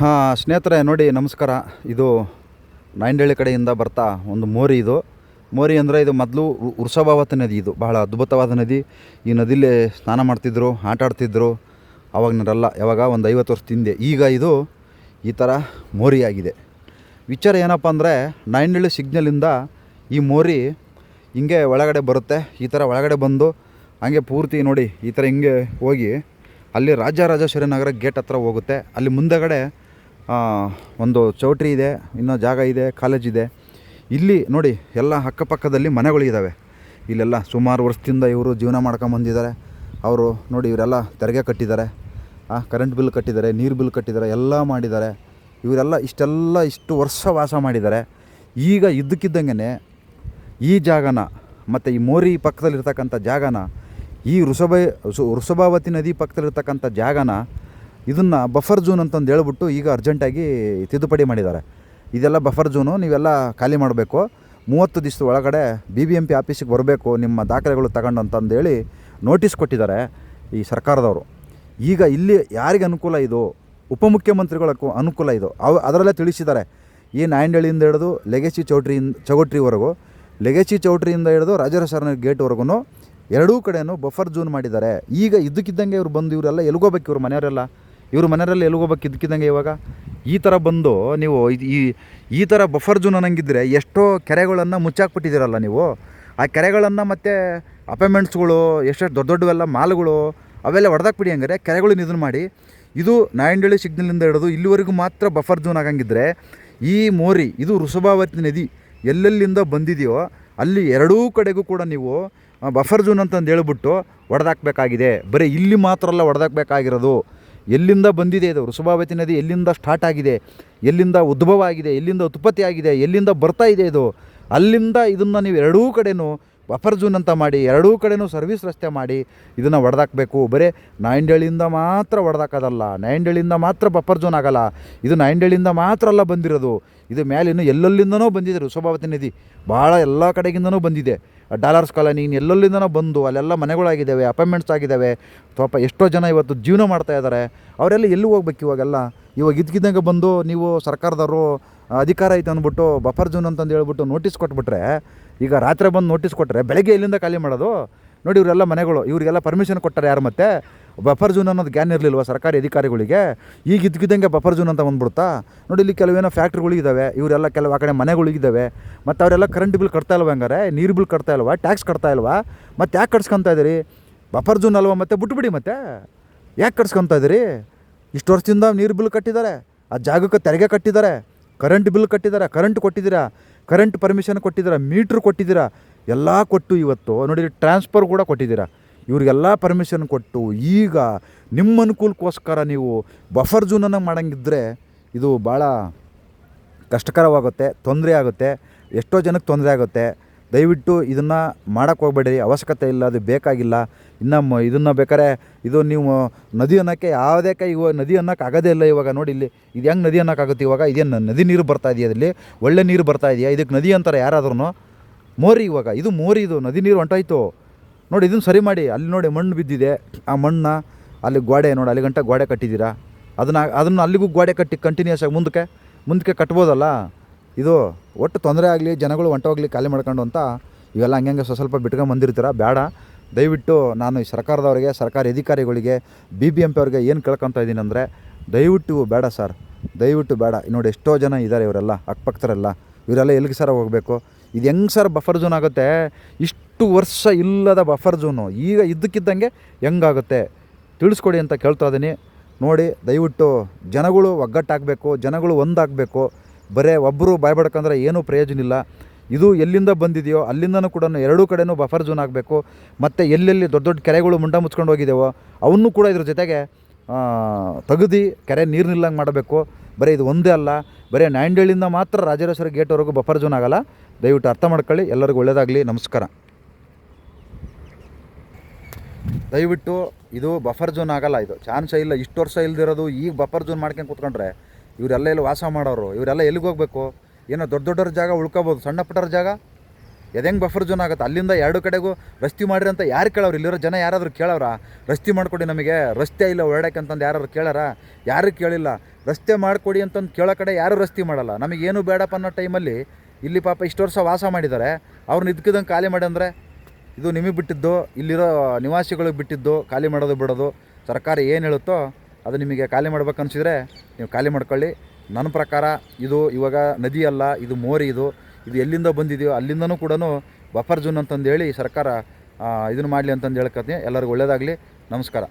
ಹಾಂ, ಸ್ನೇಹಿತರೆ, ನೋಡಿ, ನಮಸ್ಕಾರ. ಇದು ನಾಯಂಡಳ್ಳಿ ಕಡೆಯಿಂದ ಬರ್ತಾ ಒಂದು ಮೋರಿ ಇದು. ಮೋರಿ ಅಂದರೆ ಇದು ಮೊದಲು ವೃಷಭಾವತ ನದಿ ಇದು. ಬಹಳ ಅದ್ಭುತವಾದ ನದಿ. ಈ ನದಿಲಿ ಸ್ನಾನ ಮಾಡ್ತಿದ್ರು, ಆಟ ಆಡ್ತಿದ್ರು. ನರಲ್ಲ, ಯಾವಾಗ? ಒಂದು ಐವತ್ತು ವರ್ಷ ಹಿಂದೆ. ಈಗ ಇದು ಈ ಥರ ಮೋರಿ ಆಗಿದೆ ವಿಚಾರ ಏನಪ್ಪ ಅಂದರೆ ನಾಯಂಡಳ್ಳಿ ಸಿಗ್ನಲಿಂದ ಈ ಮೋರಿ ಹಿಂಗೆ ಒಳಗಡೆ ಬರುತ್ತೆ, ಈ ಥರ ಒಳಗಡೆ ಬಂದು ಹಾಗೆ ಪೂರ್ತಿ ನೋಡಿ, ಈ ಥರ ಹಿಂಗೆ ಹೋಗಿ ಅಲ್ಲಿ ರಾಜರಾಜೇಶ್ವರಿ ನಗರ ಗೇಟ್ ಹತ್ರ ಹೋಗುತ್ತೆ. ಅಲ್ಲಿ ಮುಂದೆಗಡೆ ಒಂದು ಚೌಟ್ರಿ ಇದೆ, ಇನ್ನೂ ಜಾಗ ಇದೆ ಕಾಲೇಜ್ ಇದೆ. ಇಲ್ಲಿ ನೋಡಿ, ಎಲ್ಲ ಅಕ್ಕಪಕ್ಕದಲ್ಲಿ ಮನೆಗಳಿದ್ದಾವೆ ಇಲ್ಲೆಲ್ಲ ಸುಮಾರು ವರ್ಷದಿಂದ ಇವರು ಜೀವನ ಮಾಡ್ಕೊಂಬಂದಿದ್ದಾರೆ ಅವರು ನೋಡಿ, ಇವರೆಲ್ಲ ತೆರಿಗೆ ಕಟ್ಟಿದ್ದಾರೆ. ಕರೆಂಟ್ ಬಿಲ್ ಕಟ್ಟಿದ್ದಾರೆ, ನೀರು ಬಿಲ್ ಕಟ್ಟಿದ್ದಾರೆ, ಎಲ್ಲ ಮಾಡಿದ್ದಾರೆ. ಇವರೆಲ್ಲ ಇಷ್ಟೆಲ್ಲ ಇಷ್ಟು ವರ್ಷ ವಾಸ ಮಾಡಿದ್ದಾರೆ. ಈಗ ಇದ್ದಕ್ಕಿದ್ದಂಗೆ ಈ ಜಾಗನ ಮತ್ತು ಈ ಮೋರಿ ಪಕ್ಕದಲ್ಲಿರ್ತಕ್ಕಂಥ ಜಾಗನ, ಈ ವೃಷಭ ವೃಷಭಾವತಿ ನದಿ ಪಕ್ಕದಲ್ಲಿರ್ತಕ್ಕಂಥ ಜಾಗನ ಇದನ್ನು ಬಫರ್ ಝೋನ್ ಅಂತಂದು ಹೇಳ್ಬಿಟ್ಟು ಈಗ ಅರ್ಜೆಂಟಾಗಿ ತಿದ್ದುಪಡಿ ಮಾಡಿದ್ದಾರೆ. ಇದೆಲ್ಲ ಬಫರ್ ಝೋನು ನೀವೆಲ್ಲ ಖಾಲಿ ಮಾಡಬೇಕು. ಮೂವತ್ತು ದಿವಸದ ಒಳಗಡೆ ಬಿ ಬಿ ಎಂ ಪಿ ಆಫೀಸಿಗೆ ಬರಬೇಕು, ನಿಮ್ಮ ದಾಖಲೆಗಳು ತಗೊಂಡು ಅಂತಂದೇಳಿ ನೋಟಿಸ್ ಕೊಟ್ಟಿದ್ದಾರೆ ಈ ಸರ್ಕಾರದವರು. ಈಗ ಇಲ್ಲಿ ಯಾರಿಗೆ ಅನುಕೂಲ ಇದು? ಉಪಮುಖ್ಯಮಂತ್ರಿಗಳಕ್ಕೂ ಅನುಕೂಲ ಇದು. ಅವು ಅದರಲ್ಲೇ ತಿಳಿಸಿದ್ದಾರೆ. ಈ ನಾಯಂಡಳಿಯಿಂದ ಹಿಡಿದು ಲೆಗೆಸಿ ಚೌಟ್ರಿಯಿಂದ, ಚೌಟ್ರಿವರೆಗೂ ಲೆಗೆಸಿ ಚೌಟ್ರಿಯಿಂದ ಹಿಡಿದು ರಾಜರಾಜೇಶ್ವರ ಗೇಟ್ವರೆಗೂ ಎರಡೂ ಕಡೆನೂ ಬಫರ್ ಝೋನ್ ಮಾಡಿದ್ದಾರೆ. ಈಗ ಇದ್ದಕ್ಕಿದ್ದಂಗೆ ಇವ್ರು ಬಂದು ಇವರೆಲ್ಲ ಎಲ್ಗೋಬೇಕು ಇವ್ರು ಮನೆಯವರೆಲ್ಲ? ಇವ್ರ ಮನೆಯಲ್ಲಿ ಎಲ್ಗೋಬೇಕು ಇದ್ದಕ್ಕಿದ್ದಂಗೆ ಇವಾಗ? ಈ ಥರ ಬಂದು ನೀವು ಈ ಈ ಥರ ಬಫರ್ ಝೋನ್ ಅನ್ನಂಗಿದ್ರೆ ಎಷ್ಟೋ ಕೆರೆಗಳನ್ನು ಮುಚ್ಚಾಕ್ಬಿಟ್ಟಿದ್ದೀರಲ್ಲ ನೀವು. ಆ ಕೆರೆಗಳನ್ನು ಮತ್ತು ಅಪಾರ್ಟ್ಮೆಂಟ್ಸ್ಗಳು ಎಷ್ಟೆಷ್ಟು ದೊಡ್ಡ ದೊಡ್ಡವೆಲ್ಲ ಮಾಲ್ಗಳು, ಅವೆಲ್ಲ ಹೊಡೆದಾಕ್ಬಿಡಿ ಹಂಗಾರೆ ಕೆರೆಗಳನ್ನ ಇದನ್ನು ಮಾಡಿ. ಇದು ನಾಯಂಡಳ್ಳಿ ಸಿಗ್ನಲಿಂದ ಹಿಡಿದು ಇಲ್ಲಿವರೆಗೂ ಮಾತ್ರ ಬಫರ್ ಝೋನ್ ಆಗಂಗಿದ್ರೆ ಈ ಮೋರಿ, ಇದು ವೃಷಭಾವತಿ ನದಿ ಎಲ್ಲೆಲ್ಲಿಂದ ಬಂದಿದೆಯೋ ಅಲ್ಲಿ ಎರಡೂ ಕಡೆಗೂ ಕೂಡ ನೀವು ಬಫರ್ ಝೋನ್ ಅಂತಂದು ಹೇಳ್ಬಿಟ್ಟು ಹೊಡೆದಾಕ್ಬೇಕಾಗಿದೆ ಬರೀ ಇಲ್ಲಿ ಮಾತ್ರ ಅಲ್ಲ ಹೊಡೆದಾಕ್ಬೇಕಾಗಿರೋದು ಎಲ್ಲಿಂದ ಬಂದಿದೆ ಇದು? ವೃಷಭಾವತಿ ನದಿ ಎಲ್ಲಿಂದ ಸ್ಟಾರ್ಟ್ ಆಗಿದೆ? ಎಲ್ಲಿಂದ ಉದ್ಭವ ಆಗಿದೆ ಎಲ್ಲಿಂದ ಉತ್ಪತ್ತಿ ಆಗಿದೆ ಎಲ್ಲಿಂದ ಬರ್ತಾ ಇದೆ ಇದು? ಅಲ್ಲಿಂದ ಇದನ್ನು ನೀವು ಎರಡೂ ಕಡೆನೂ ಬಫರ್ ಜೂನ್ ಅಂತ ಮಾಡಿ, ಎರಡೂ ಕಡೆನೂ ಸರ್ವಿಸ್ ರಸ್ತೆ ಮಾಡಿ ಇದನ್ನು ಒಡೆದಾಕಬೇಕು. ಬರೀ ನಾಯಿಂಡಳ್ಳಿಯಿಂದ ಮಾತ್ರ ಒಡೆದಾಕೋದಲ್ಲ. ನಾಯಿಂಡಳ್ಳಿಯಿಂದ ಮಾತ್ರ ಬಫರ್ ಝೋನ್ ಆಗಲ್ಲ. ಇದು ನಾಯಿಂಡಳ್ಳಿಯಿಂದ ಮಾತ್ರ ಅಲ್ಲ ಬಂದಿರೋದು. ಇದು ಮೇಲೆ ಇನ್ನು ಎಲ್ಲೆಲ್ಲಿಂದನೂ ಬಂದಿದೆ ಋಷಭಾವತಿ ನಿಧಿ. ಭಾಳ ಎಲ್ಲ ಕಡೆಗಿಂದನೂ ಬಂದಿದೆ. ಡಾಲರ್ಸ್ ಕಾಲೋನಿ ಎಲ್ಲೆಲ್ಲಿಂದನೋ ಬಂದು, ಅಲ್ಲೆಲ್ಲ ಮನೆಗಳಾಗಿದ್ದಾವೆ, ಅಪಾಯಿಂಟ್ಮೆಂಟ್ಸ್ ಆಗಿದ್ದಾವೆ. ಪಾಪ ಎಷ್ಟೋ ಜನ ಇವತ್ತು ಜೀವನ ಮಾಡ್ತಾ ಇದ್ದಾರೆ. ಅವರೆಲ್ಲ ಎಲ್ಲಿ ಹೋಗ್ಬೇಕು ಇವಾಗೆಲ್ಲ? ಇವಾಗ ಇದ್ಕಿದ್ದಂಗೆ ಬಂದು ನೀವು ಸರ್ಕಾರದವರು ಅಧಿಕಾರ ಐತೆ ಅಂದ್ಬಿಟ್ಟು ಬಫರ್ ಝೋನ್ ಅಂತಂದು ಹೇಳ್ಬಿಟ್ಟು ನೋಟಿಸ್ ಕೊಟ್ಬಿಟ್ರೆ, ಈಗ ರಾತ್ರಿ ಬಂದು ನೋಟಿಸ್ ಕೊಟ್ಟರೆ ಬೆಳಗ್ಗೆ ಇಲ್ಲಿಂದ ಖಾಲಿ ಮಾಡೋದು? ನೋಡಿ ಇವರೆಲ್ಲ ಮನೆಗಳು, ಇವರಿಗೆಲ್ಲ ಪರ್ಮಿಷನ್ ಕೊಟ್ಟಾರೆ ಯಾರು ಮತ್ತೆ? ಬಫರ್ ಜೂನ್ ಅನ್ನೋದು ಗ್ಯಾನ್ ಇರಲಿಲ್ವ ಸರ್ಕಾರಿ ಅಧಿಕಾರಿಗಳಿಗೆ? ಈಗ ಇದ್ಕಿದ್ದಂಗೆ ಬಫರ್ ಜೂನ್ ಅಂತ ಬಂದ್ಬಿಡ್ತಾ ನೋಡಿ ಇಲ್ಲಿ ಕೆಲವೇನೋ ಫ್ಯಾಕ್ಟ್ರಿಗಳಿದ್ದಾವೆ ಇವರೆಲ್ಲ ಕೆಲವು ಆ ಕಡೆ ಮನೆಗಳಿದ್ದಾವೆ ಮತ್ತು ಅವರೆಲ್ಲ ಕರೆಂಟ್ ಬಿಲ್ ಕಟ್ತಾ ಇಲ್ವ ಹಂಗಾರೆ? ನೀರು ಬಿಲ್ ಕಟ್ತಾ ಇಲ್ವಾ? ಟ್ಯಾಕ್ಸ್ ಕಟ್ತಾ ಇಲ್ವಾ? ಮತ್ತೆ ಯಾಕೆ ಕಟ್ಸ್ಕೊತಾ ಇದ್ದೀರಿ ಬಫರ್ ಜೂನ್ ಅಲ್ವಾ ಮತ್ತೆ? ಬಿಟ್ಬಿಡಿ ಮತ್ತೆ. ಯಾಕೆ ಕಟ್ಸ್ಕೊತಾ ಇದ್ದೀರಿ ಇಷ್ಟು ವರ್ಷದಿಂದ ನೀರು ಬಿಲ್ ಕಟ್ಟಿದ್ದಾರೆ, ಆ ಜಾಗಕ್ಕೆ ತೆರಿಗೆ ಕಟ್ಟಿದ್ದಾರೆ. ಕರೆಂಟ್ ಬಿಲ್ ಕಟ್ಟಿದ್ದಾರೆ ಕರೆಂಟ್ ಕೊಟ್ಟಿದ್ದೀರಾ ಕರೆಂಟ್ ಪರ್ಮಿಷನ್ ಕೊಟ್ಟಿದ್ದೀರಾ ಮೀಟ್ರ್ ಕೊಟ್ಟಿದ್ದೀರಾ ಎಲ್ಲ ಕೊಟ್ಟು ಇವತ್ತು ನೋಡಿ ಟ್ರಾನ್ಸ್ಫರ್ ಕೂಡ ಕೊಟ್ಟಿದ್ದೀರಾ ಇವ್ರಿಗೆಲ್ಲ ಪರ್ಮಿಷನ್ ಕೊಟ್ಟು ಈಗ ನಿಮ್ಮ ಅನುಕೂಲಕ್ಕೋಸ್ಕರ ನೀವು ಬಫರ್ ಝೋನನ್ನು ಮಾಡಂಗಿದ್ರೆ ಇದು ಭಾಳ ಕಷ್ಟಕರವಾಗುತ್ತೆ, ತೊಂದರೆ ಆಗುತ್ತೆ, ಎಷ್ಟೋ ಜನಕ್ಕೆ ತೊಂದರೆ ಆಗುತ್ತೆ. ದಯವಿಟ್ಟು ಇದನ್ನು ಮಾಡೋಕ್ಕೆ ಹೋಗಬೇಡಿ, ಅವಶ್ಯಕತೆ ಇಲ್ಲ, ಅದು ಬೇಕಾಗಿಲ್ಲ. ಇನ್ನು ಇದನ್ನು ಬೇಕಾದ್ರೆ ಇದು ನೀವು ನದಿ ಅನ್ನೋಕ್ಕೆ ಯಾವುದೇ ಕೈ ಇವಾಗ ನದಿ ಅನ್ನೋಕ್ಕೆ ಆಗೋದೇ ಇಲ್ಲ ಇವಾಗ ನೋಡಿ ಇಲ್ಲಿ. ಇದು ಹೆಂಗೆ ನದಿ ಅನ್ನೋಕ್ಕಾಗುತ್ತೆ ಇವಾಗ? ಇದೇನು ನದಿ ನೀರು ಬರ್ತಾ ಇದೆಯಾ ಅದರಲ್ಲಿ ಒಳ್ಳೆ ನೀರು ಬರ್ತಾ ಇದೆಯಾ? ಇದಕ್ಕೆ ನದಿ ಅಂತಾರೆ ಯಾರಾದ್ರೂ ಮೋರಿ ಇವಾಗ, ಇದು ಮೋರಿ ಇದು, ನದಿ ನೀರು ಹೊಂಟೋಯ್ತು. ನೋಡಿ ಇದನ್ನು ಸರಿ ಮಾಡಿ, ಅಲ್ಲಿ ನೋಡಿ ಮಣ್ಣು ಬಿದ್ದಿದೆ. ಆ ಮಣ್ಣ, ಅಲ್ಲಿ ಗೋಡೆ ನೋಡಿ, ಅಲ್ಲಿ ಗಂಟ ಗೋಡೆ ಕಟ್ಟಿದ್ದೀರಾ? ಅದನ್ನು ಅದನ್ನು ಅಲ್ಲಿಗೂ ಗೋಡೆ ಕಟ್ಟಿ ಕಂಟಿನ್ಯೂಸ್ ಆಗಿ ಮುಂದಕ್ಕೆ ಮುಂದಕ್ಕೆ ಕಟ್ಬೋದಲ್ಲ? ಇದು ಒಟ್ಟು ತೊಂದರೆ ಆಗಲಿ, ಜನಗಳು ಹೊಂಟೋಗ್ಲಿ ಖಾಲಿ ಮಾಡ್ಕೊಂಡು ಅಂತ ಇವೆಲ್ಲ ಹಂಗೆ ಸ್ವಲ್ಪ ಸ್ವಲ್ಪ ಬಿಟ್ಕೊಂಡು ಬಂದಿರ್ತೀರ? ಬೇಡ. ದಯವಿಟ್ಟು ನಾನು ಈ ಸರ್ಕಾರದವರಿಗೆ, ಸರ್ಕಾರಿ ಅಧಿಕಾರಿಗಳಿಗೆ ಬಿ ಬಿ ಎಂ ಪಿ ಅವ್ರಿಗೆ ಏನು ಕೇಳ್ಕೊತಾ ಇದ್ದೀನಿ ಅಂದರೆ, ದಯವಿಟ್ಟು ಬೇಡ ಸರ್. ದಯವಿಟ್ಟು ಬೇಡ. ನೋಡಿ ಎಷ್ಟೋ ಜನ ಇದ್ದಾರೆ ಇವರೆಲ್ಲ, ಅಕ್ಕಪಕ್ಕದರೆಲ್ಲ. ಇವರೆಲ್ಲ ಎಲ್ಲಿಗೆ ಸರ್ ಹೋಗಬೇಕು? ಇದು ಹೆಂಗೆ ಸರ್ ಬಫರ್ ಝೋನ್ ಆಗುತ್ತೆ? ಇಷ್ಟು ವರ್ಷ ಇಲ್ಲದ ಬಫರ್ ಝೋನು ಈಗ ಇದ್ದಕ್ಕಿದ್ದಂಗೆ ಹೆಂಗಾಗುತ್ತೆ? ತಿಳಿಸ್ಕೊಡಿ ಅಂತ ಕೇಳ್ತಾ ಇದ್ದೀನಿ ನೋಡಿ, ದಯವಿಟ್ಟು ಜನಗಳು ಒಗ್ಗಟ್ಟಾಗಬೇಕು, ಜನಗಳು ಒಂದಾಗಬೇಕು. ಬರೇ ಒಬ್ಬರು ಬಾಯ್ಬಡ್ಕಂದ್ರೆ ಏನೂ ಪ್ರಯೋಜನ ಇಲ್ಲ ಇದು ಎಲ್ಲಿಂದ ಬಂದಿದೆಯೋ ಅಲ್ಲಿಂದನೂ ಕೂಡ ಎರಡೂ ಕಡೆಯೂ ಬಫರ್ ಝೋನ್ ಆಗಬೇಕು. ಮತ್ತು ಎಲ್ಲೆಲ್ಲಿ ದೊಡ್ಡ ದೊಡ್ಡ ಕೆರೆಗಳು ಮುಂಡ ಮುಚ್ಕೊಂಡು ಹೋಗಿದ್ದೇವೋ ಅವನ್ನೂ ಕೂಡ ಇದ್ರ ಜೊತೆಗೆ ತೆಗೆದು ಕೆರೆ ನೀರು ನಿಲ್ಲಂಗೆ ಮಾಡಬೇಕು. ಬರೀ ಇದು ಒಂದೇ ಅಲ್ಲ, ಬರೀ ನಾಯಿಂಡಳ್ಳಿಂದ ಮಾತ್ರ ರಾಜರೇಶ್ವರ ಗೇಟ್ವರೆಗೂ ಬಫರ್ ಝೋನ್ ಆಗಲ್ಲ. ದಯವಿಟ್ಟು ಅರ್ಥ ಮಾಡ್ಕೊಳ್ಳಿ, ಎಲ್ಲರಿಗೂ ಒಳ್ಳೆಯದಾಗಲಿ ನಮಸ್ಕಾರ. ದಯವಿಟ್ಟು ಇದು ಬಫರ್ ಝೋನ್ ಆಗಲ್ಲ, ಇದು ಚಾನ್ಸೇ ಇಲ್ಲ, ಇಷ್ಟು ವರ್ಷ ಇಲ್ದಿರೋದು, ಈಗ ಬಫರ್ ಝೋನ್ ಮಾಡ್ಕೊಂಡು ಕೂತ್ಕೊಂಡ್ರೆ ಇವರೆಲ್ಲ ಎಲ್ಲಿ ವಾಸ ಮಾಡೋರು? ಇವರೆಲ್ಲ ಎಲ್ಲಿಗೆ ಹೋಗ್ಬೇಕು? ಏನೋ ದೊಡ್ಡ ದೊಡ್ಡವ್ರ ಜಾಗ ಉಳ್ಕೋಬೋದು, ಸಣ್ಣ ಪುಟ್ಟರ ಜಾಗ? ಎದೆಂಗೆ ಬಫರ್ ಜೋನ್ ಆಗುತ್ತೆ? ಅಲ್ಲಿಂದ ಎರಡು ಕಡೆಗೂ ರಸ್ತೆ ಮಾಡಿರಿ ಅಂತ ಯಾರು ಕೇಳೋರು? ಇಲ್ಲಿರೋ ಜನ ಯಾರಾದರೂ ಕೇಳೋರ? ರಸ್ತೆ ಮಾಡಿಕೊಡಿ ನಮಗೆ, ರಸ್ತೆ ಇಲ್ಲ ಓಡಾಡಕ್ಕೆ ಅಂತಂದು ಯಾರಾದ್ರು ಕೇಳಾರ? ಯಾರು ಕೇಳಿಲ್ಲ. ರಸ್ತೆ ಮಾಡಿಕೊಡಿ ಅಂತಂದು ಕೇಳೋ ಕಡೆ ಯಾರೂ ರಸ್ತೆ ಮಾಡಲ್ಲ. ನಮಗೇನು ಬೇಡಪ್ಪ ಅನ್ನೋ ಟೈಮಲ್ಲಿ ಇಲ್ಲಿ ಪಾಪ ಇಷ್ಟು ವರ್ಷ ವಾಸ ಮಾಡಿದ್ದಾರೆ. ಅವ್ರನ್ನ ಇದ್ಕಿದಂಗೆ ಖಾಲಿ ಮಾಡಿ ಅಂದರೆ ಇದು ನಿಮಗೆ ಬಿಟ್ಟಿದ್ದು, ಇಲ್ಲಿರೋ ನಿವಾಸಿಗಳಿಗೆ ಬಿಟ್ಟಿದ್ದು, ಖಾಲಿ ಮಾಡೋದು ಬಿಡೋದು. ಸರ್ಕಾರ ಏನು ಹೇಳುತ್ತೋ ಅದು ನಿಮಗೆ ಖಾಲಿ ಮಾಡ್ಬೇಕು ಅನ್ಸಿದ್ರೆ ನೀವು ಖಾಲಿ ಮಾಡ್ಕೊಳ್ಳಿ. ನನ್ನ ಪ್ರಕಾರ ಇದು ಇವಾಗ ನದಿ ಅಲ್ಲ, ಇದು ಮೋರಿ ಇದು. ಇದು ಎಲ್ಲಿಂದ ಬಂದಿದೆಯೋ ಅಲ್ಲಿಂದನೂ ಕೂಡ ಬಫರ್ ಜೂನ್ ಅಂತಂದು ಹೇಳಿ ಸರ್ಕಾರ ಇದನ್ನು ಮಾಡಲಿ ಅಂತಂದು ಹೇಳ್ಕೊತೀನಿ ಎಲ್ಲರಿಗೂ ಒಳ್ಳೆಯದಾಗಲಿ ನಮಸ್ಕಾರ.